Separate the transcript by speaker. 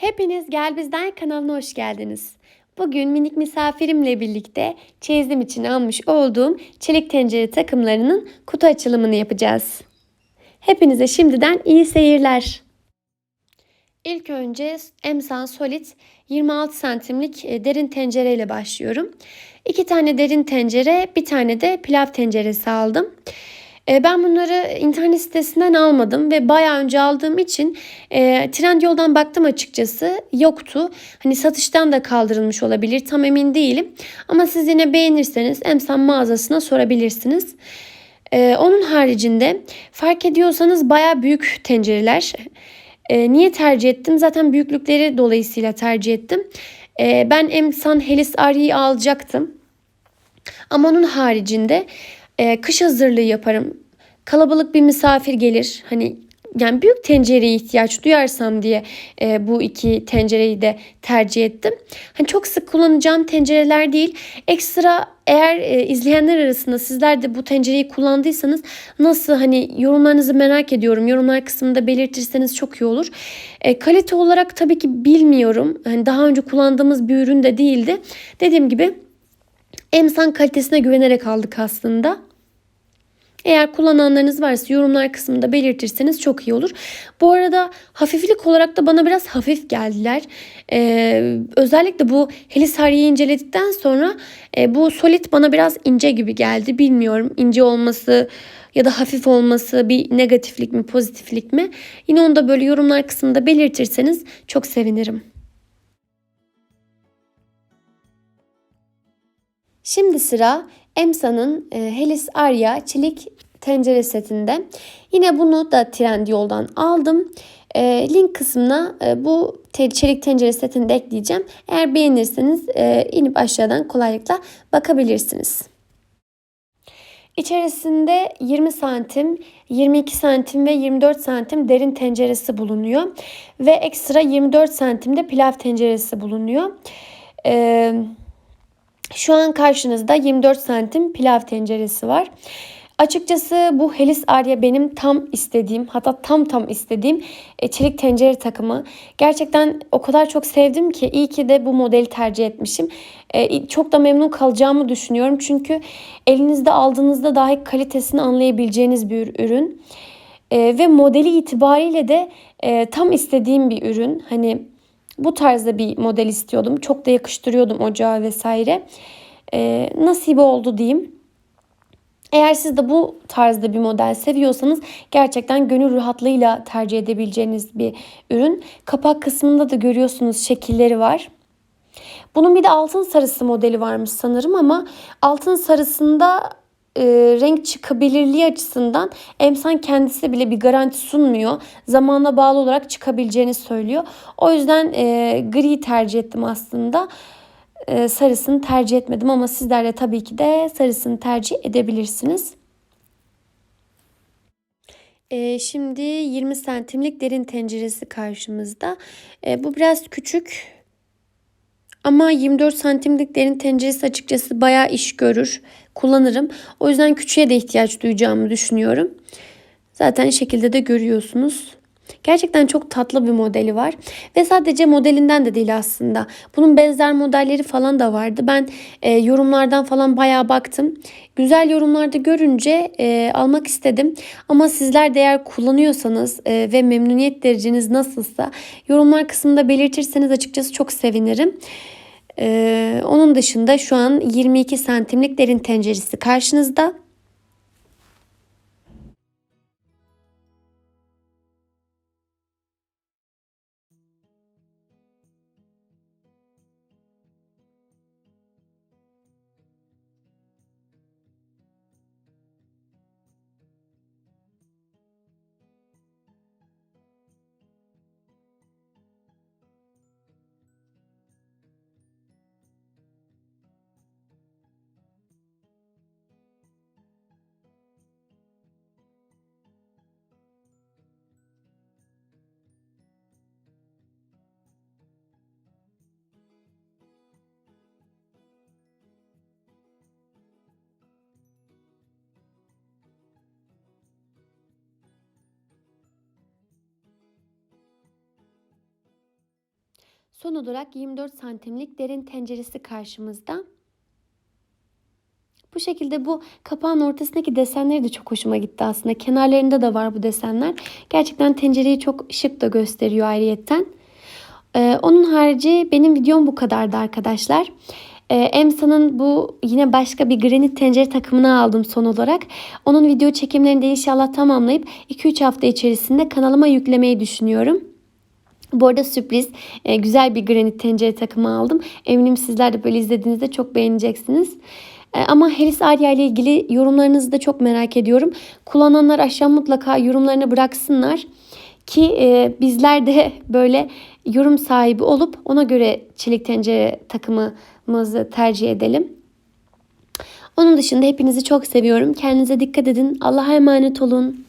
Speaker 1: Hepiniz Gel Bizden kanalına hoş geldiniz. Bugün minik misafirimle birlikte çeyizim için almış olduğum çelik tencere takımlarının kutu açılımını yapacağız. Hepinize şimdiden iyi seyirler. İlk önce Emsan Solid 26 santimlik e, derin tencere ile başlıyorum. İki tane derin tencere, bir tane de pilav tenceresi aldım. E, ben bunları internet sitesinden almadım ve bayağı önce aldığım için e, Trendyol'dan baktım açıkçası yoktu. Hani satıştan da kaldırılmış olabilir tam emin değilim. Ama siz yine beğenirseniz Emsan mağazasına sorabilirsiniz. E, onun haricinde fark ediyorsanız bayağı büyük tencereler. E, niye tercih ettim? Zaten büyüklükleri dolayısıyla tercih ettim. E, ben Emsan Helis Ari'yi alacaktım. Ama onun haricinde e, kış hazırlığı yaparım. Kalabalık bir misafir gelir. Hani yani büyük tencereye ihtiyaç duyarsam diye e, bu iki tencereyi de tercih ettim. Hani çok sık kullanacağım tencereler değil. Ekstra eğer e, izleyenler arasında sizler de bu tencereyi kullandıysanız nasıl hani yorumlarınızı merak ediyorum. Yorumlar kısmında belirtirseniz çok iyi olur. E, kalite olarak tabii ki bilmiyorum. Hani daha önce kullandığımız bir ürün de değildi. Dediğim gibi emsan kalitesine güvenerek aldık aslında. Eğer kullananlarınız varsa yorumlar kısmında belirtirseniz çok iyi olur. Bu arada hafiflik olarak da bana biraz hafif geldiler. Ee, özellikle bu Helisari'yi inceledikten sonra e, bu Solid bana biraz ince gibi geldi. Bilmiyorum ince olması ya da hafif olması bir negatiflik mi pozitiflik mi? Yine onu da böyle yorumlar kısmında belirtirseniz çok sevinirim. Şimdi sıra Emsa'nın e, Helis Arya çelik tencere setinde. Yine bunu da Trendyol'dan aldım. E, link kısmına e, bu te- çelik tencere setini de ekleyeceğim. Eğer beğenirseniz e, inip aşağıdan kolaylıkla bakabilirsiniz. İçerisinde 20 santim, 22 santim ve 24 santim derin tenceresi bulunuyor. Ve ekstra 24 santimde pilav tenceresi bulunuyor. Eee şu an karşınızda 24 santim pilav tenceresi var. Açıkçası bu Helis Arya benim tam istediğim hatta tam tam istediğim e, çelik tencere takımı. Gerçekten o kadar çok sevdim ki iyi ki de bu modeli tercih etmişim. E, çok da memnun kalacağımı düşünüyorum. Çünkü elinizde aldığınızda dahi kalitesini anlayabileceğiniz bir ürün. E, ve modeli itibariyle de tam istediğim bir ürün. Hani bu tarzda bir model istiyordum. Çok da yakıştırıyordum ocağa vesaire. Ee, nasip oldu diyeyim. Eğer siz de bu tarzda bir model seviyorsanız gerçekten gönül rahatlığıyla tercih edebileceğiniz bir ürün. Kapak kısmında da görüyorsunuz şekilleri var. Bunun bir de altın sarısı modeli varmış sanırım ama altın sarısında e, renk çıkabilirliği açısından emsan kendisi bile bir garanti sunmuyor. Zamana bağlı olarak çıkabileceğini söylüyor. O yüzden e, gri tercih ettim aslında. E, sarısını tercih etmedim ama sizler de tabii ki de sarısını tercih edebilirsiniz. E, şimdi 20 santimlik derin tenceresi karşımızda. E, bu biraz küçük. Ama 24 santimlik derin tenceresi açıkçası bayağı iş görür. Kullanırım. O yüzden küçüğe de ihtiyaç duyacağımı düşünüyorum. Zaten şekilde de görüyorsunuz. Gerçekten çok tatlı bir modeli var. Ve sadece modelinden de değil aslında. Bunun benzer modelleri falan da vardı. Ben e, yorumlardan falan bayağı baktım. Güzel yorumlarda görünce e, almak istedim. Ama sizler de eğer kullanıyorsanız e, ve memnuniyet dereceniz nasılsa yorumlar kısmında belirtirseniz açıkçası çok sevinirim. Ee, onun dışında şu an 22 santimlik derin tenceresi karşınızda. Son olarak 24 santimlik derin tenceresi karşımızda. Bu şekilde bu kapağın ortasındaki desenleri de çok hoşuma gitti aslında. Kenarlarında da var bu desenler. Gerçekten tencereyi çok şık da gösteriyor ayrıyetten. Ee, onun harici benim videom bu kadardı arkadaşlar. Ee, Emsa'nın bu yine başka bir granit tencere takımını aldım son olarak. Onun video çekimlerini de inşallah tamamlayıp 2-3 hafta içerisinde kanalıma yüklemeyi düşünüyorum. Bu arada sürpriz e, güzel bir granit tencere takımı aldım. Eminim sizler de böyle izlediğinizde çok beğeneceksiniz. E, ama Helis Arya ile ilgili yorumlarınızı da çok merak ediyorum. Kullananlar aşağı mutlaka yorumlarını bıraksınlar. Ki e, bizler de böyle yorum sahibi olup ona göre çelik tencere takımımızı tercih edelim. Onun dışında hepinizi çok seviyorum. Kendinize dikkat edin. Allah'a emanet olun.